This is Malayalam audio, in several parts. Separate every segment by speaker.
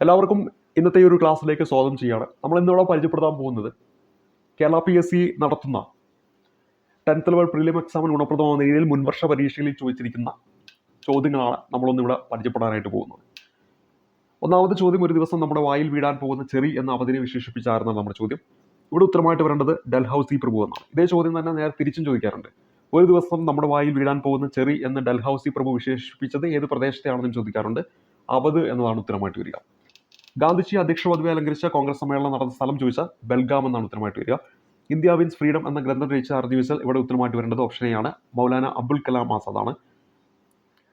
Speaker 1: എല്ലാവർക്കും ഇന്നത്തെ ഒരു ക്ലാസ്സിലേക്ക് സ്വാഗതം ചെയ്യാണ്. നമ്മൾ ഇന്നിവിടെ പരിചയപ്പെടുത്താൻ പോകുന്നത് കേരള പി എസ് സി നടത്തുന്ന ടെൻത്ത് ലെവൽ പ്രിലിം എക്സാമിന് ഗുണപ്രദമാകുന്ന രീതിയിൽ മുൻവർഷ പരീക്ഷയിൽ ചോദിച്ചിരിക്കുന്ന ചോദ്യങ്ങളാണ് നമ്മളൊന്നിവിടെ പരിചയപ്പെടാനായിട്ട് പോകുന്നത്. ഒന്നാമത്തെ ചോദ്യം ഒരു ദിവസം നമ്മുടെ വായിൽ വീടാൻ പോകുന്ന ചെറി എന്ന അവധിനെ വിശേഷിപ്പിച്ചായിരുന്നു നമ്മുടെ ചോദ്യം. ഇവിടെ ഉത്തരമായിട്ട് വരേണ്ടത് ഡൽഹൌസി പ്രഭു എന്നാണ്. ഇതേ ചോദ്യം തന്നെ നേരെ തിരിച്ചും ചോദിക്കാറുണ്ട്. ഒരു ദിവസം നമ്മുടെ വായിൽ വീടാൻ പോകുന്ന ചെറി എന്ന ഡൽഹൌസി പ്രഭു വിശേഷിപ്പിച്ചത് ഏത് പ്രദേശത്തെയാണെന്നും ചോദിക്കാറുണ്ട്. അവത് എന്നതാണ് ഉത്തരമായിട്ട് വരിക. ഗാന്ധിജി അധ്യക്ഷ പദവി അലങ്കരിച്ച കോൺഗ്രസ് സമ്മേളനം നടന്ന സ്ഥലം ചോദിച്ചാൽ ബൽഗാം എന്നാണ് ഉത്തരമായിട്ട് വരിക. ഇന്ത്യ വിൻസ് ഫ്രീഡം എന്ന ഗ്രന്ഥം രചിച്ച ആർ ചോദിച്ചാൽ ഇവിടെ ഉത്തരമായിട്ട് വരേണ്ടത് ഓപ്ഷൻ എ ആണ്. മൗലാന അബ്ദുൽ കലാം ആസാദാണ്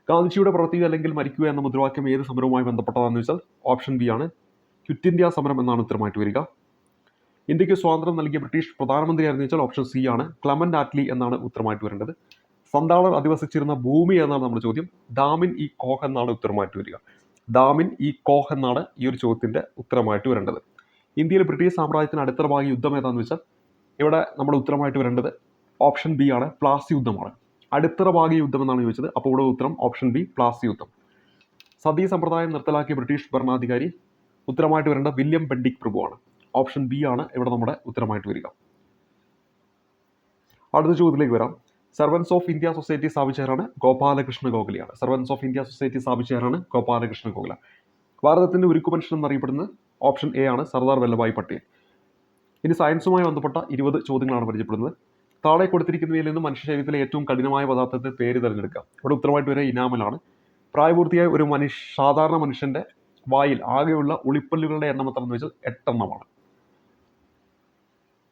Speaker 1: ഗാന്ധിജിയുടെ പ്രവൃത്തി അല്ലെങ്കിൽ മരിക്കുക എന്ന മുദ്രാവാക്യം ഏത് സമരവുമായി ബന്ധപ്പെട്ടതാണെന്ന് ചോദിച്ചാൽ ഓപ്ഷൻ ബി ആണ്. ക്വിറ്റ് ഇന്ത്യ സമരം എന്നാണ് ഉത്തരമായിട്ട് വരിക. ഇന്ത്യയ്ക്ക് സ്വാതന്ത്ര്യം നൽകിയ ബ്രിട്ടീഷ് പ്രധാനമന്ത്രിയായിരുന്നു വെച്ചാൽ ഓപ്ഷൻ സി ആണ്. ക്ലമൻ ആറ്റ്ലി എന്നാണ് ഉത്തരമായിട്ട് വരേണ്ടത്. സന്താളർ അധിവസിച്ചിരുന്ന ഭൂമി എന്നാണ് നമ്മുടെ ചോദ്യം. ഡാമിൻ ഇ കോഹ് എന്നാണ് ഉത്തരമായിട്ട് വരിക. ഡാമിൻ ഇ കോഹ് എന്നാണ് ഈ ഒരു ചോദ്യത്തിന്റെ ഉത്തരമായിട്ട് വരേണ്ടത്. ഇന്ത്യയിൽ ബ്രിട്ടീഷ് സാമ്രാജ്യത്തിന് അടുത്ത ഭാഗം യുദ്ധം ഏതാണെന്ന് വെച്ചാൽ ഇവിടെ നമ്മുടെ ഉത്തരമായിട്ട് വരേണ്ടത് ഓപ്ഷൻ ബി ആണ് പ്ലാസി യുദ്ധമാണ്. അടിത്തറ ഭാഗി യുദ്ധം എന്നാണ് ചോദിച്ചത് അപ്പോൾ ഇവിടെ ഉത്തരം ഓപ്ഷൻ ബി പ്ലാസി യുദ്ധം. സതീ സമ്പ്രദായം നിർത്തലാക്കിയ ബ്രിട്ടീഷ് ഭരണാധികാരി ഉത്തരമായിട്ട് വരേണ്ട വില്യം ബെൻഡിക് പ്രഭുവാണ്. ഓപ്ഷൻ ബി ആണ് ഇവിടെ നമ്മുടെ ഉത്തരമായിട്ട് വരിക. അടുത്ത ചോദ്യത്തിലേക്ക് വരാം. സർവൻസ് ഓഫ് ഇന്ത്യ സൊസൈറ്റി സ്ഥാപിച്ചവരാണ് ഗോപാലകൃഷ്ണ ഗോഖലെയാണ്. സർവൻസ് ഓഫ് ഇന്ത്യ സൊസൈറ്റി സ്ഥാപിച്ചവരാണ് ഗോപാലകൃഷ്ണ ഗോഖല. ഭാരതത്തിന്റെ ഉരുക്കു മനുഷ്യൻ എന്നറിയപ്പെടുന്ന ഓപ്ഷൻ എ ആണ് സർദാർ വല്ലഭായ് പട്ടേൽ. ഇനി സയൻസുമായി ബന്ധപ്പെട്ട ഇരുപത് ചോദ്യങ്ങളാണ് പരിചയപ്പെടുന്നത്. താഴെ കൊടുത്തിരിക്കുന്നവയിൽ നിന്ന് മനുഷ്യ ശരീരത്തിലെ ഏറ്റവും കഠിനമായ പദാർത്ഥത്തിന്റെ പേര് തിരഞ്ഞെടുക്കുക. ഇവിടെ ഉത്തരമായിട്ട് വരെ ഇനാമലാണ്. പ്രായപൂർത്തിയായ ഒരു മനുഷ്യ സാധാരണ മനുഷ്യന്റെ വായിൽ ആകെയുള്ള ഉളിപ്പല്ലുകളുടെ എണ്ണം എത്ര എന്ന് വെച്ചാൽ എട്ടെണ്ണമാണ്.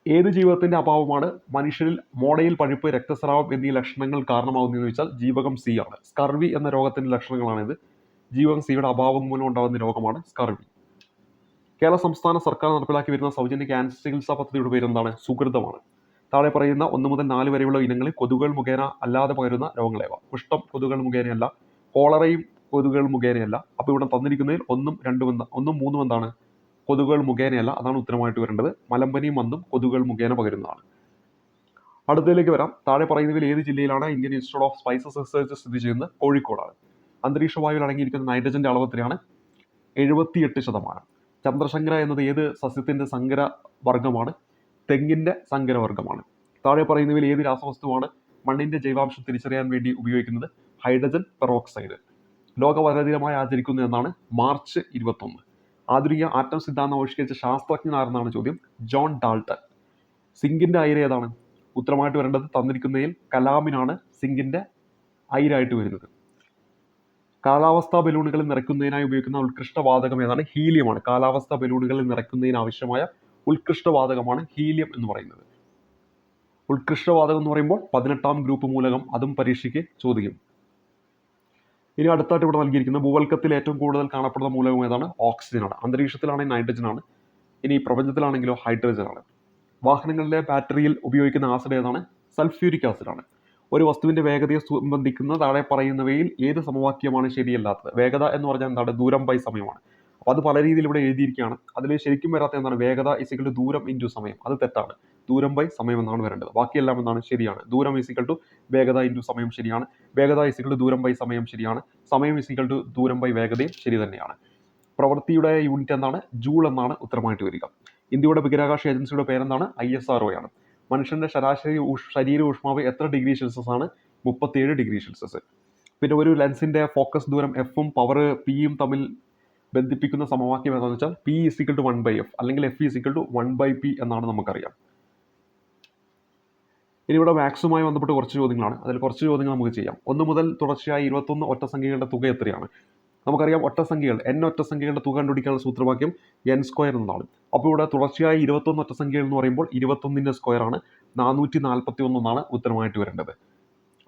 Speaker 1: ഏത് ജീവിതത്തിന്റെ അഭാവമാണ്? മനുഷ്യരിൽ മോഡയിൽ പഴുപ്പ് രക്തസ്രാവം എന്നീ ലക്ഷണങ്ങൾ കാരണമാകുന്നതെന്ന് വെച്ചാൽ ജീവകം സി ആണ്. സ്കർവി എന്ന രോഗത്തിന്റെ ലക്ഷണങ്ങളാണിത്. ജീവകം സിയുടെ അഭാവം മൂലം ഉണ്ടാകുന്ന രോഗമാണ് സ്കർവി. കേരള സംസ്ഥാന സർക്കാർ നടപ്പിലാക്കി വരുന്ന സൗജന്യ ക്യാൻസർ ചികിത്സാ പദ്ധതിയുടെ പേര് എന്താണ് സുഹൃതമാണ് താഴെ പറയുന്ന ഒന്ന് മുതൽ നാല് വരെയുള്ള ഇനങ്ങളിൽ കൊതുകുകൾ മുഖേന അല്ലാതെ പകരുന്ന രോഗങ്ങളേവ. കുഷ്ഠം കൊതുകുകൾ മുഖേനയല്ല കോളറയും കൊതുകുകൾ മുഖേനയല്ല. അപ്പോൾ ഇവിടെ തന്നിരിക്കുന്നതിൽ ഒന്നും രണ്ടും എന്താ ഒന്നും മൂന്നും എന്താണ്? കൊതുകുകൾ മുഖേനയല്ല അതാണ് ഉത്തരമായിട്ട് വരേണ്ടത്. മലമ്പനിയും മന്തും കൊതുകുകൾ മുഖേന പകരുന്നതാണ്. അടുത്തതിലേക്ക് വരാം. താഴെ പറയുന്നതിൽ ഏത് ജില്ലയിലാണ് Indian institute of spices research സ്ഥിതി ചെയ്യുന്നത്? കോഴിക്കോടാണ്. അന്തരീക്ഷ വായുവിൽ അടങ്ങിയിരിക്കുന്ന നൈട്രജന്റെ അളവ് എത്രയാണ്? എഴുപത്തിയെട്ട് ശതമാനം. ചന്ദ്രശങ്കര എന്നത് ഏത് സസ്യത്തിന്റെ സങ്കര വർഗമാണ് തെങ്ങിന്റെ സങ്കര വർഗമാണ് താഴെ പറയുന്നതിൽ ഏത് രാസവസ്തുവാണ് മണ്ണിന്റെ ജൈവാംശം തിരിച്ചറിയാൻ വേണ്ടി ഉപയോഗിക്കുന്നത്? Hydrogen peroxide. ലോക വനദിനമായി ആചരിക്കുന്നു എന്നാണ് മാർച്ച് ഇരുപത്തൊന്ന്. ആധുനിക ആറ്റം സിദ്ധാന്തം ആവിഷ്കരിച്ച ശാസ്ത്രജ്ഞനാരെന്നാണ് ചോദ്യം? John Dalton. സിങ്കിന്റെ അയിര ഏതാണ്? ഉത്തരമായിട്ട് വരേണ്ടത് തന്നിരിക്കുന്നതിൽ കലാമിനാണ് സിങ്കിന്റെ അയിരായിട്ട് വരുന്നത്. കാലാവസ്ഥാ ബലൂണുകളിൽ നിറയ്ക്കുന്നതിനായി ഉപയോഗിക്കുന്ന ഉത്കൃഷ്ടവാതകം ഏതാണ്? ഹീലിയമാണ് കാലാവസ്ഥാ ബലൂണുകളിൽ നിറയ്ക്കുന്നതിന് ആവശ്യമായ ഉത്കൃഷ്ടവാതകമാണ് ഹീലിയം എന്ന് പറയുന്നത്. ഉത്കൃഷ്ടവാതകം എന്ന് പറയുമ്പോൾ പതിനെട്ടാം ഗ്രൂപ്പ് മൂലകം അതും പരീക്ഷയ്ക്ക് ചോദിക്കും ഇനി അടുത്തായിട്ട് ഇവിടെ നൽകിയിരിക്കുന്ന ഭൂവൽക്കത്തിൽ ഏറ്റവും കൂടുതൽ കാണപ്പെടുന്ന മൂലകം ഏതാണ്? ഓക്സിജനാണ് അന്തരീക്ഷത്തിലാണെങ്കിൽ നൈട്രജൻ ആണ്. ഇനി പ്രപഞ്ചത്തിലാണെങ്കിലോ ഹൈഡ്രജനാണ് വാഹനങ്ങളിലെ ബാറ്ററിയിൽ ഉപയോഗിക്കുന്ന ആസിഡ് ഏതാണ്? സൾഫ്യൂരിക് ആസിഡ് ആണ്. ഒരു വസ്തുവിന്റെ വേഗതയെ സംബന്ധിക്കുന്ന താഴെ പറയുന്നവയിൽ ഏത് സമവാക്യമാണ് ശരിയല്ലാത്തത്? വേഗത എന്ന് പറഞ്ഞാൽ എന്താണ്? ദൂരം ബൈ സമയമാണ്. അപ്പോൾ അത് പല രീതിയിൽ ഇവിടെ എഴുതിയിരിക്കുകയാണ്. അതിൽ ശരിക്കും വരാത്ത എന്താണ്? വേഗത ഇസിക്കൽ ദൂരം ഇന്റു സമയം. അത് തെറ്റാണ്. ദൂരം ബൈ സമയം എന്നാണ് വരേണ്ടത്. ബാക്കിയെല്ലാം എന്താണ്? ശരിയാണ്. ദൂരം ഇസിക്കൽ ടു വേഗത ഇന്റു സമയം ശരിയാണ്. വേഗത ഇസിക്കൽ ടു ദൂരം ബൈ സമയം ശരിയാണ്. സമയം ഇസിക്കൽ ടു ദൂരം ബൈ വേഗതയും ശരി തന്നെയാണ്. പ്രവൃത്തിയുടെ യൂണിറ്റ് എന്താണ്? ജൂൾ എന്നാണ് ഉത്തരമായിട്ട് വരിക. ഇന്ത്യയുടെ ബഹിരാകാശ ഏജൻസിയുടെ പേരെന്താണ്? ഐ എസ് ആർ ഒ ആണ്. മനുഷ്യന്റെ ശരാശരി ശരീര ഊഷ്മാവ് എത്ര ഡിഗ്രി സെൽഷ്യസ് ആണ്? മുപ്പത്തിയേഴ് ഡിഗ്രി സെൽഷ്യസ് പിന്നെ ഒരു ലെൻസിന്റെ ഫോക്കസ് ദൂരം എഫും പവർ പിയും തമ്മിൽ ബന്ധിപ്പിക്കുന്ന സമവാക്യം എന്താണെന്ന് വെച്ചാൽ P is equal to one by F അല്ലെങ്കിൽ F is equal to one by P എന്നാണ് നമുക്കറിയാം. ഇനി ഇവിടെ മാക്സുമായി ബന്ധപ്പെട്ട് കുറച്ച് ചോദ്യങ്ങളാണ്. അതിൽ കുറച്ച് ചോദ്യങ്ങൾ നമുക്ക് ചെയ്യാം. ഒന്ന് മുതൽ തുടർച്ചയായി ഇരുപത്തൊന്ന് ഒറ്റ സംഖ്യകളുടെ തുക എത്രയാണ്? നമുക്കറിയാം ഒറ്റ സംഖ്യകൾ എൻ ഒറ്റ സംഖ്യകളുടെ തുക കണ്ടുപിടിക്കാനുള്ള സൂത്രവാക്യം എൻ സ്ക്വയർ എന്നതാണ് അപ്പോൾ ഇവിടെ തുടർച്ചയായി ഇരുപത്തൊന്ന് ഒറ്റ സംഖ്യകൾ എന്ന് പറയുമ്പോൾ ഇരുപത്തൊന്നിന്റെ സ്ക്വയർ ആണ്. നാനൂറ്റി നാൽപ്പത്തി ഒന്ന് എന്നാണ് ഉത്തരമായിട്ട് വരേണ്ടത്.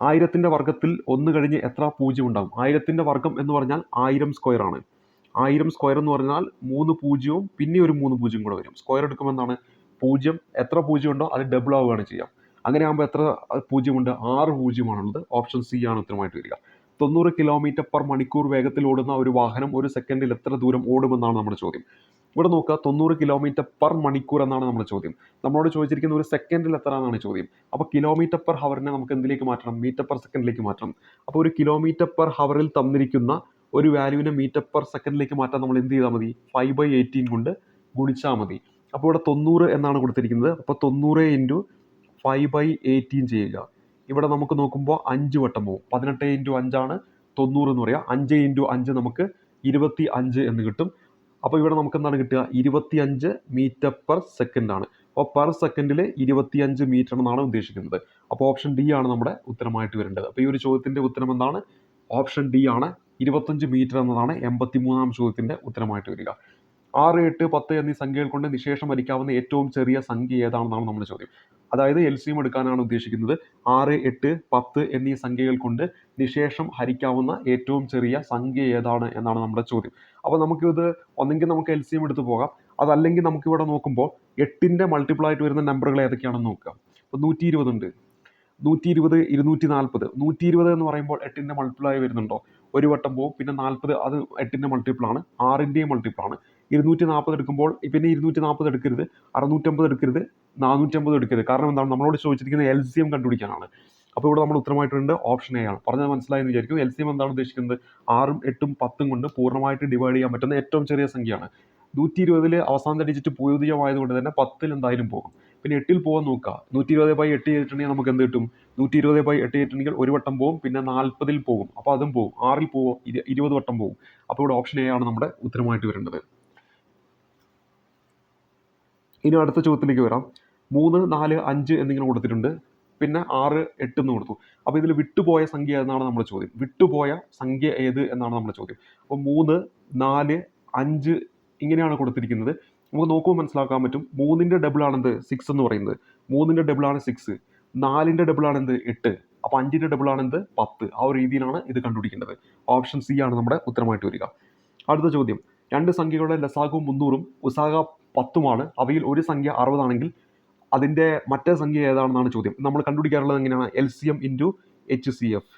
Speaker 1: ആയിരത്തിന്റെ വർഗത്തിൽ ഒന്ന് കഴിഞ്ഞ് എത്ര പൂജ്യം ഉണ്ടാകും? ആയിരത്തിന്റെ വർഗം എന്ന് പറഞ്ഞാൽ ആയിരം സ്ക്വയർ ആണ്. ആയിരം സ്ക്വയർ എന്ന് പറഞ്ഞാൽ മൂന്ന് പൂജ്യവും പിന്നെ ഒരു മൂന്ന് പൂജ്യം കൂടെ വരും. സ്ക്വയർ എടുക്കുമെന്നാണ് പൂജ്യം. എത്ര പൂജ്യം ഉണ്ടോ? അത് ഡബിൾ ആവുകയാണ് ചെയ്യുക അങ്ങനെ ആകുമ്പോൾ എത്ര പൂജ്യമുണ്ട്? ആറ് പൂജ്യമാണുള്ളത്. ഓപ്ഷൻ സി ആണ് ഉത്തരമായിട്ട് വരിക. തൊണ്ണൂറ് കിലോമീറ്റർ പെർ മണിക്കൂർ വേഗത്തിൽ ഓടുന്ന ഒരു വാഹനം ഒരു സെക്കൻഡിൽ എത്ര ദൂരം ഓടുമെന്നാണ് നമ്മുടെ ചോദ്യം. ഇവിടെ നോക്കുക തൊണ്ണൂറ് കിലോമീറ്റർ പെർ മണിക്കൂർ എന്നാണ് നമ്മുടെ ചോദ്യം. നമ്മളോട് ചോദിച്ചിരിക്കുന്ന ഒരു സെക്കൻഡിൽ എത്ര എന്നാണ് ചോദ്യം. അപ്പോൾ കിലോമീറ്റർ പെർ ഹവറിനെ നമുക്ക് എന്തിലേക്ക് മാറ്റണം? മീറ്റർ പെർ സെക്കൻഡിലേക്ക് മാറ്റണം. അപ്പോൾ ഒരു കിലോമീറ്റർ പെർ ഹവറിൽ തന്നിരിക്കുന്ന ഒരു വാല്യൂവിനെ മീറ്റർ പെർ സെക്കൻഡിലേക്ക് മാറ്റാൻ നമ്മൾ എന്ത് ചെയ്താൽ മതി? ഫൈവ് ബൈ എയ്റ്റീൻ കൊണ്ട് ഗുണിച്ചാൽ മതി. അപ്പോൾ ഇവിടെ തൊണ്ണൂറ് എന്നാണ് കൊടുത്തിരിക്കുന്നത്. അപ്പോൾ തൊണ്ണൂറ് ഇന്റു ഫൈവ് ബൈ എയ്റ്റീൻ ചെയ്യുക. ഇവിടെ നമുക്ക് നോക്കുമ്പോൾ അഞ്ച് വട്ടം പോകും പതിനെട്ട് ഇന്റു അഞ്ചാണ് തൊണ്ണൂറ് എന്ന് പറയുക അഞ്ച് ഇന്റു അഞ്ച് നമുക്ക് ഇരുപത്തി അഞ്ച് എന്ന് കിട്ടും. അപ്പോൾ ഇവിടെ നമുക്ക് എന്താണ് കിട്ടുക? ഇരുപത്തി അഞ്ച് മീറ്റർ പെർ സെക്കൻഡ് ആണ്. അപ്പോൾ പെർ സെക്കൻഡിൽ ഇരുപത്തി അഞ്ച് മീറ്റർ എന്നാണ് ഉദ്ദേശിക്കുന്നത്. അപ്പോൾ ഓപ്ഷൻ ഡി ആണ് നമ്മുടെ ഉത്തരമായിട്ട് വരേണ്ടത്. അപ്പോൾ ഈ ഒരു ചോദ്യത്തിന്റെ ഉത്തരം എന്താണ്? ഓപ്ഷൻ ഡി ആണ്. ഇരുപത്തഞ്ച് മീറ്റർ എന്നതാണ് എൺപത്തി മൂന്നാം ചോദ്യത്തിന്റെ ഉത്തരമായിട്ട് വരിക. ആറ് എട്ട് പത്ത് എന്നീ സംഖ്യകൾ കൊണ്ട് നിശേഷം ഹരിക്കാവുന്ന ഏറ്റവും ചെറിയ സംഖ്യ ഏതാണെന്നാണ് നമ്മുടെ ചോദ്യം. അതായത് എൽ സി എടുക്കാനാണ് ഉദ്ദേശിക്കുന്നത്. ആറ് എട്ട് പത്ത് എന്നീ സംഖ്യകൾ കൊണ്ട് നിശേഷം ഹരിക്കാവുന്ന ഏറ്റവും ചെറിയ സംഖ്യ ഏതാണ് എന്നാണ് നമ്മുടെ ചോദ്യം. അപ്പോൾ നമുക്കിത് ഒന്നെങ്കിൽ നമുക്ക് എൽ സി എടുത്ത് പോകാം. അതല്ലെങ്കിൽ നമുക്കിവിടെ നോക്കുമ്പോൾ എട്ടിന്റെ മൾട്ടിപ്പിൾ ആയിട്ട് വരുന്ന നമ്പറുകൾ ഏതൊക്കെയാണെന്ന് നോക്കുക. അപ്പോൾ നൂറ്റി ഇരുപതുണ്ട് നൂറ്റി ഇരുപത് ഇരുന്നൂറ്റി നാൽപ്പത് നൂറ്റി ഇരുപത് എന്ന് പറയുമ്പോൾ എട്ടിന്റെ മൾട്ടിപ്പിളായി വരുന്നുണ്ടോ? ഒരു വട്ടം പോകും പിന്നെ നാൽപ്പത് അത് എട്ടിന്റെ മൾട്ടിപ്പിളാണ് ആറിന്റെയും മൾട്ടിപ്പിളാണ് ഇരുന്നൂറ്റി നാൽപ്പത് എടുക്കുമ്പോൾ പിന്നെ ഇരുന്നൂറ്റി നാൽപ്പത് എടുക്കരുത് അറുന്നൂറ്റമ്പത് എടുക്കരുത് നാനൂറ്റമ്പത് എടുക്കരുത്. കാരണം എന്താണ്? നമ്മളോട് ചോദിച്ചിരിക്കുന്നത് എൽ സി എം കണ്ടുപിടിക്കാനാണ്. അപ്പോൾ ഇവിടെ നമ്മൾ ഉത്തരമായിട്ടുണ്ട് ഓപ്ഷൻ എ ആണ്. പറഞ്ഞത് മനസ്സിലായെന്ന് വിചാരിക്കും എൽ സി എം എന്താണ് ഉദ്ദേശിക്കുന്നത്? ആറും എട്ടും പത്തും കൊണ്ട് പൂർണമായിട്ട് ഡിവൈഡ് ചെയ്യാൻ പറ്റുന്ന ഏറ്റവും ചെറിയ സംഖ്യയാണ്. നൂറ്റി ഇരുപതിൽ അവസാനത്തെ ഡിജിറ്റ് പൂജ്യമായതുകൊണ്ട് തന്നെ പത്തിൽ എന്തായാലും പോകും. പിന്നെ എട്ടിൽ പോകാൻ നോക്കുക. നൂറ്റി ഇരുപത് ബൈ എട്ട് ചെയ്തിട്ടുണ്ടെങ്കിൽ നമുക്ക് എന്ത് കിട്ടും? നൂറ്റി ഇരുപത് ബൈ എട്ട് ചെയ്തിട്ടുണ്ടെങ്കിൽ ഒരു വട്ടം പോകും. പിന്നെ നാൽപ്പതിൽ പോകും. അപ്പോൾ അതും പോകും. ആറിൽ പോകും ഇരുപത് വട്ടം പോകും. അപ്പോൾ ഇവിടെ ഓപ്ഷൻ എ ആണ് നമ്മുടെ ഉത്തരമായിട്ട് വരേണ്ടത്. ഇനി അടുത്ത ചോദ്യത്തിലേക്ക് വരാം. മൂന്ന് നാല് അഞ്ച് എന്നിങ്ങനെ കൊടുത്തിട്ടുണ്ട്. പിന്നെ ആറ് എട്ട് എന്ന് കൊടുത്തു. അപ്പോൾ ഇതിൽ വിട്ടുപോയ സംഖ്യ എന്നാണ് നമ്മുടെ ചോദ്യം. വിട്ടുപോയ സംഖ്യ ഏത് എന്നാണ് നമ്മുടെ ചോദ്യം. അപ്പോൾ മൂന്ന് നാല് അഞ്ച് ഇങ്ങനെയാണ് കൊടുത്തിരിക്കുന്നത്. നമുക്ക് നോക്കുമ്പോൾ മനസ്സിലാക്കാൻ പറ്റും. മൂന്നിന്റെ ഡബിൾ ആണെന്ത്? സിക്സ് എന്ന് പറയുന്നത്. മൂന്നിന്റെ ഡബിൾ ആണ് സിക്സ് നാലിന്റെ ഡബിൾ ആണെന്ത്? എട്ട്. അപ്പോൾ അഞ്ചിന്റെ ഡബിൾ ആണെന്ത്? പത്ത്. ആ ഒരു രീതിയിലാണ് ഇത് കണ്ടുപിടിക്കേണ്ടത്. ഓപ്ഷൻ സി ആണ് നമ്മുടെ ഉത്തരമായിട്ട് വരിക. അടുത്ത ചോദ്യം. രണ്ട് സംഖ്യകളുടെ ലസാഗും മുന്നൂറും ഉസാഗ പത്തുമാണ്. അവയിൽ ഒരു സംഖ്യ അറുപതാണെങ്കിൽ അതിന്റെ മറ്റേ സംഖ്യ ഏതാണെന്നാണ് ചോദ്യം. നമ്മൾ കണ്ടുപിടിക്കാറുള്ളത് എങ്ങനെയാണ്? L C M into H C F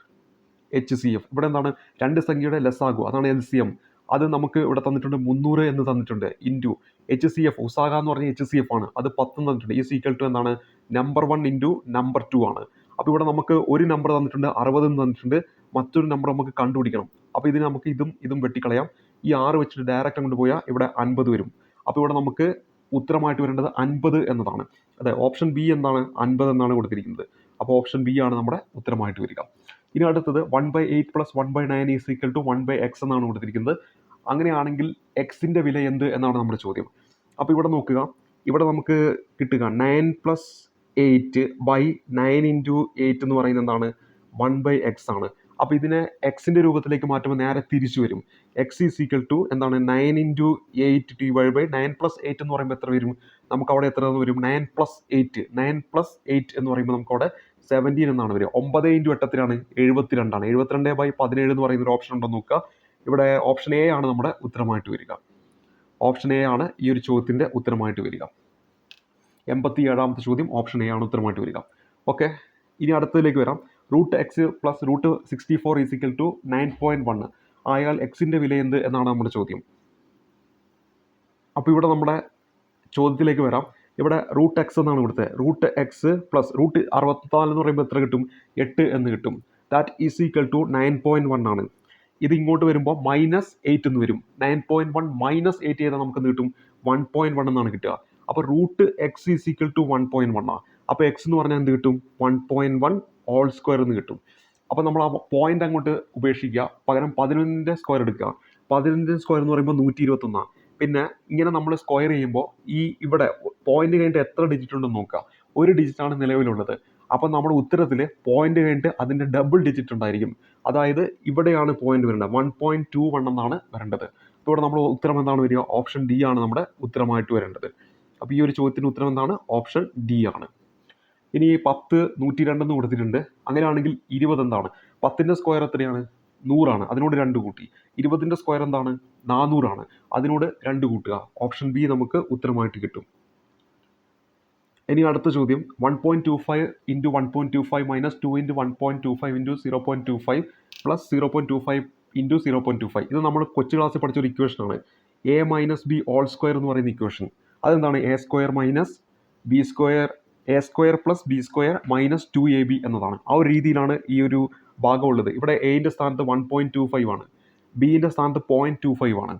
Speaker 1: H C F ഇവിടെ എന്താണ്? രണ്ട് സംഖ്യയുടെ ലെസ്സാഗു അതാണ് എൽ സി എം അത് നമുക്ക് ഇവിടെ തന്നിട്ടുണ്ട് മുന്നൂറ് എന്ന് തന്നിട്ടുണ്ട്. ഇന്റു എച്ച് സി എഫ് ഉസാക എന്ന് പറഞ്ഞ എച്ച് സി എഫ് ആണ്. അത് പത്ത് തന്നിട്ടുണ്ട്. ഈ സീക്വൽ ടു എന്താണ്? Number one into number two ആണ്. അപ്പോൾ ഇവിടെ നമുക്ക് ഒരു നമ്പർ തന്നിട്ടുണ്ട് അറുപത് എന്ന് തന്നിട്ടുണ്ട്. മറ്റൊരു നമ്പർ നമുക്ക് കണ്ടുപിടിക്കണം. അപ്പോൾ ഇതിന് നമുക്ക് ഇതും ഇതും വെട്ടിക്കളയാം. ഈ ആറ് വെച്ചിട്ട് ഡയറക്റ്റ് അങ്ങോട്ട് പോയാൽ ഇവിടെ അൻപത് വരും. അപ്പോൾ ഇവിടെ നമുക്ക് ഉത്തരമായിട്ട് വരേണ്ടത് അൻപത് എന്നതാണ്. അതെ ഓപ്ഷൻ ബി എന്താണ്? അൻപത് എന്നാണ് കൊടുത്തിരിക്കുന്നത്. അപ്പോൾ ഓപ്ഷൻ ബി ആണ് നമ്മുടെ ഉത്തരമായിട്ട് വരിക. ഇനി അടുത്തത് one by eight plus one by nine is equal to one by X എന്നാണ് കൊടുത്തിരിക്കുന്നത്. അങ്ങനെയാണെങ്കിൽ എക്സിന്റെ വില എന്ത് എന്നാണ് നമ്മുടെ ചോദ്യം. അപ്പോൾ ഇവിടെ നോക്കുക. ഇവിടെ നമുക്ക് കിട്ടുക nine plus eight by nine into eight എന്ന് പറയുന്നത് എന്താണ്? വൺ ബൈ എക്സ് ആണ്. അപ്പോൾ ഇതിനെ എക്സിന്റെ രൂപത്തിലേക്ക് മാറ്റുമ്പോൾ നേരെ തിരിച്ചു വരും. എക്സ് ഈസ് ഈക്വൽ ടു എന്താണ്? Nine into eight T Y by nine plus eight എന്ന് പറയുമ്പോൾ എത്ര വരും? നമുക്ക് അവിടെ എത്ര വരും? Nine plus eight nine plus eight എന്ന് പറയുമ്പോൾ നമുക്ക് അവിടെ സെവന്റീൻ എന്നാണ് വരിക. ഒമ്പത് ഇന്റു എട്ടത്തിലാണ് എഴുപത്തിരണ്ടാണ് എഴുപത്തിരണ്ട് ബൈ പതിനേഴ് എന്ന് പറയുന്ന ഒരു ഓപ്ഷൻ ഉണ്ടോ നോക്കുക. ഇവിടെ ഓപ്ഷൻ എ ആണ് നമ്മുടെ ഉത്തരമായിട്ട് വരിക. ഓപ്ഷൻ എ ആണ് ഈ ഒരു ചോദ്യത്തിന്റെ ഉത്തരമായിട്ട് വരിക. എൺപത്തി ഏഴാമത്തെ ചോദ്യം ഓപ്ഷൻ എ ആണ് ഉത്തരമായിട്ട് വരിക. ഓക്കെ ഇനി അടുത്തതിലേക്ക് വരാം. Root X plus root sixty four is equal to nine point one ആയാൽ എക്സിന്റെ വില എന്ത് എന്നാണ് നമ്മുടെ ചോദ്യം. അപ്പോൾ ഇവിടെ നമ്മുടെ ചോദ്യത്തിലേക്ക് വരാം. ഇവിടെ റൂട്ട് എക്സ് എന്നാണ് ഇവിടുത്തെ. റൂട്ട് എക്സ് പ്ലസ് റൂട്ട് അറുപത്തിനാല് എന്ന് പറയുമ്പോൾ എത്ര കിട്ടും? എട്ട് എന്ന് കിട്ടും. That is equal to nine point one ആണ്. ഇത് ഇങ്ങോട്ട് വരുമ്പോൾ മൈനസ് എയ്റ്റ് എന്ന് വരും. Nine point one minus eight ചെയ്താൽ നമുക്ക് എന്ത് കിട്ടും? വൺ പോയിന്റ് വൺ എന്നാണ് കിട്ടുക. അപ്പോൾ root X is equal to one point one ആണ് അപ്പോൾ എക്സ് എന്ന് പറഞ്ഞാൽ എന്ത് കിട്ടും? One point one whole square എന്ന് കിട്ടും. അപ്പോൾ നമ്മൾ ആ പോയിന്റ് അങ്ങോട്ട് ഉപേക്ഷിക്കുക. പകരം പതിനൊന്നിന്റെ സ്ക്വയർ എടുക്കുക. പതിനൊന്നിന്റെ സ്ക്വയർ എന്ന് പറയുമ്പോൾ നൂറ്റി ഇരുപത്തൊന്നാണ് പിന്നെ ഇങ്ങനെ നമ്മൾ സ്ക്വയർ ചെയ്യുമ്പോൾ ഈ ഇവിടെ പോയിന്റ് കഴിഞ്ഞിട്ട് എത്ര ഡിജിറ്റ് ഉണ്ടെന്ന് നോക്കുക. ഒരു ഡിജിറ്റ് ആണ് നിലവിലുള്ളത്. അപ്പോൾ നമ്മുടെ ഉത്തരത്തിൽ പോയിന്റ് കഴിഞ്ഞിട്ട് അതിന്റെ ഡബിൾ ഡിജിറ്റ് ഉണ്ടായിരിക്കും. അതായത് ഇവിടെയാണ് പോയിന്റ് വരേണ്ടത്. വൺ പോയിന്റ് ടു വൺ എന്നാണ് വരേണ്ടത്. ഇവിടെ നമ്മൾ ഉത്തരം എന്താണ് വരിക? ഓപ്ഷൻ ഡി ആണ് നമ്മുടെ ഉത്തരമായിട്ട് വരേണ്ടത്. അപ്പോൾ ഈ ഒരു ചോദ്യത്തിന് ഉത്തരം എന്താണ്? ഓപ്ഷൻ ഡി ആണ്. ഇനി പത്ത് നൂറ്റി രണ്ടെന്ന് കൊടുത്തിട്ടുണ്ട്. അങ്ങനെയാണെങ്കിൽ ഇരുപത് എന്താണ്? പത്തിന്റെ സ്ക്വയർ എത്രയാണ്? നൂറാണ്. അതിനോട് രണ്ട് കൂട്ടി. ഇരുപതിന്റെ സ്ക്വയർ എന്താണ്? നാനൂറാണ്. അതിനോട് രണ്ട് കൂട്ടുക. ഓപ്ഷൻ ബി നമുക്ക് ഉത്തരമായിട്ട് കിട്ടും. ഇനി അടുത്ത ചോദ്യം. One point two five into one point two five minus two into one point two five into zero point two five plus zero point two five into zero point two five ഇത് നമ്മൾ കൊച്ചു ക്ലാസ്സിൽ പഠിച്ച ഒരു ഇക്വേഷനാണ് A minus B whole square എന്ന് പറയുന്ന ഇക്വേഷൻ അതെന്താണ്? A square minus B square A square plus B square minus two A B എന്നതാണ്. ആ ഒരു രീതിയിലാണ് ഈ ഒരു ഭാഗം ഉള്ളത്. ഇവിടെ എയിന്റെ സ്ഥാനത്ത് വൺ പോയിന്റ് ടു ഫൈവ് ആണ്. ബീന്റെ സ്ഥാനത്ത് പോയിന്റ് ടു ഫൈവ് ആണ്.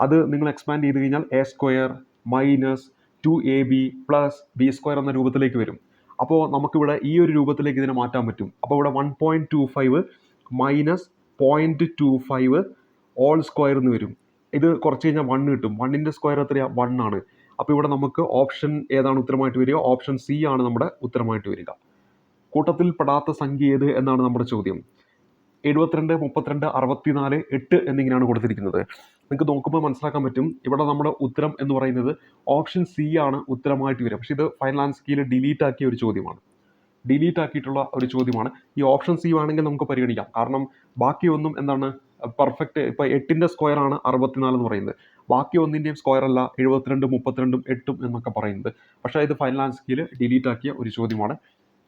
Speaker 1: അത് നിങ്ങൾ എക്സ്പാൻഡ് ചെയ്ത് കഴിഞ്ഞാൽ A square minus two A B plus B square എന്ന രൂപത്തിലേക്ക് വരും. അപ്പോൾ നമുക്കിവിടെ ഈ ഒരു രൂപത്തിലേക്ക് ഇതിനെ മാറ്റാൻ പറ്റും. അപ്പോൾ ഇവിടെ one point two five minus point two five whole square എന്ന് വരും. ഇത് കുറച്ച് കഴിഞ്ഞാൽ വൺ കിട്ടും. വണ്ണിന്റെ സ്ക്വയർ എത്രയാണ് വൺ ആണ്. അപ്പോൾ ഇവിടെ നമുക്ക് ഓപ്ഷൻ ഏതാണ് ഉത്തരമായിട്ട് വരിക? ഓപ്ഷൻ സി ആണ് നമ്മുടെ ഉത്തരമായിട്ട് വരിക. കൂട്ടത്തിൽ പെടാത്ത സംഖ്യ ഏത് എന്നാണ് നമ്മുടെ ചോദ്യം. എഴുപത്തിരണ്ട് മുപ്പത്തിരണ്ട് അറുപത്തിനാല് എട്ട് എന്നിങ്ങനെയാണ് കൊടുത്തിരിക്കുന്നത്. നിങ്ങൾക്ക് നോക്കുമ്പോൾ മനസ്സിലാക്കാൻ പറ്റും. ഇവിടെ നമ്മുടെ ഉത്തരം എന്ന് പറയുന്നത് ഓപ്ഷൻ സി ആണ് ഉത്തരമായിട്ട് വരിക. പക്ഷേ ഇത് ഫൈനൽ കീയിൽ ഡിലീറ്റ് ആക്കിയ ഒരു ചോദ്യമാണ്. ഡിലീറ്റ് ആക്കിയിട്ടുള്ള ഒരു ചോദ്യമാണ്. ഈ ഓപ്ഷൻ സി വേണമെങ്കിൽ നമുക്ക് പരിഗണിക്കാം. കാരണം ബാക്കിയൊന്നും എന്താണ്? പെർഫെക്റ്റ് ഇപ്പോൾ എട്ടിന്റെ സ്ക്വയർ ആണ് അറുപത്തിനാല് എന്ന് പറയുന്നത്. ബാക്കി ഒന്നിന്റെയും സ്ക്വയർ അല്ല എഴുപത്തിരണ്ട് മുപ്പത്തിരണ്ടും എട്ടും എന്നൊക്കെ പറയുന്നത്. പക്ഷേ ഇത് ഫൈനൽ ആൻസർ ഡിലീറ്റ് ആക്കിയ ഒരു ചോദ്യമാണ്.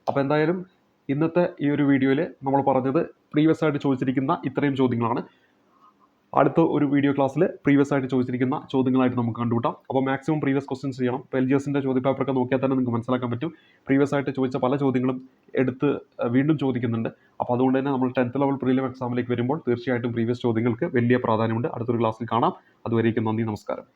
Speaker 1: അപ്പോൾ എന്തായാലും ഇന്നത്തെ ഈ ഒരു വീഡിയോയിൽ നമ്മൾ പറഞ്ഞത് പ്രീവിയസ് ആയിട്ട് ചോദിച്ചിരിക്കുന്ന ഇത്രയും ചോദ്യങ്ങളാണ്. അടുത്ത ഒരു വീഡിയോ ക്ലാസ്സിൽ പ്രീവിയസ് ആയിട്ട് ചോദിച്ചിരിക്കുന്ന ചോദ്യങ്ങളായിട്ട് നമുക്ക് കണ്ടുകൂട്ടാം അപ്പോൾ മാക്സിമം പ്രീവിയസ് ക്വസ്റ്റ്യൻസ് ചെയ്യണം. ഇപ്പോൾ എൽ ജി എസിന്റെ ചോദ്യപേപ്പറൊക്കെ നോക്കിയാൽ തന്നെ നിങ്ങൾക്ക് മനസ്സിലാക്കാൻ പറ്റും. പ്രീവിയസ് ആയിട്ട് ചോദിച്ച പല ചോദ്യങ്ങളും എടുത്ത് വീണ്ടും ചോദിക്കുന്നുണ്ട്. അപ്പോൾ അതുകൊണ്ട് തന്നെ നമ്മൾ ടെൻത്ത് ലെവൽ പ്രീലിയം എക്സാമിലേക്ക് വരുമ്പോൾ തീർച്ചയായിട്ടും പ്രീവിയസ് ചോദ്യങ്ങൾക്ക് വലിയ പ്രാധാന്യമുണ്ട്. അടുത്തൊരു ക്ലാസ്സിൽ കാണാം. അതുവരേക്കും നന്ദി നമസ്കാരം.